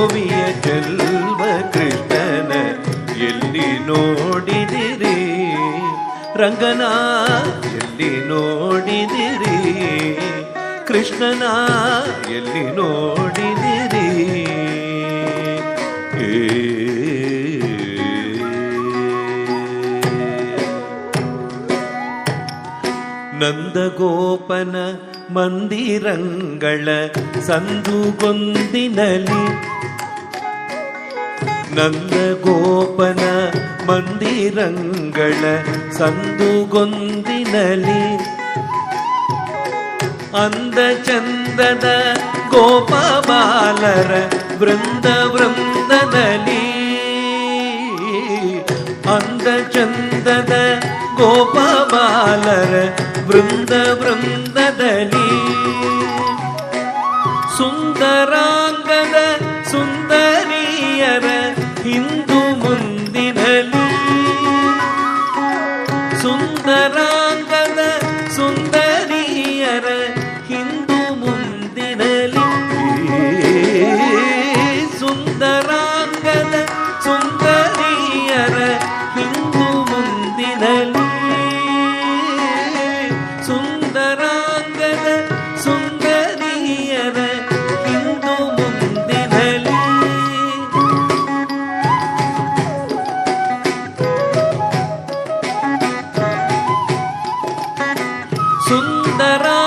ಓವಿಯ ಚೆಲ್ವ ಕೃಷ್ಣನ ಎಲ್ಲಿ ನೋಡಿದಿರಿ ರಂಗನ ಎಲ್ಲಿ ನೋಡಿದಿರಿ ಕೃಷ್ಣನ ಎಲ್ಲಿ ನೋಡಿದಿರಿ ಏ ನಂದಗೋಪನ ಮಂದಿರಂಗಳ ಸಂದುಗೊಂದಿನಲಿ ನಂದಗೋಪನ ಮಂದಿರಂಗಳ ಸಂದುಗೊಂದಿನಲಿ ಅಂದ ಚಂದದ ಗೋಪಬಾಲರ ವೃಂದ ವೃಂದದಲ್ಲಿ ಅಂದ ಚಂದದ ಗೋಪಬಾಲರ ವೃಂದ ವೃಂದದಲ್ಲಿ ಸುಂದರಾಂಗದ சுந்தராங்கத சுந்தரியர ஹிந்து முந்திரலி சுந்தராங்கத சுந்தரியர ஹிந்து முந்திரலி சுந்த para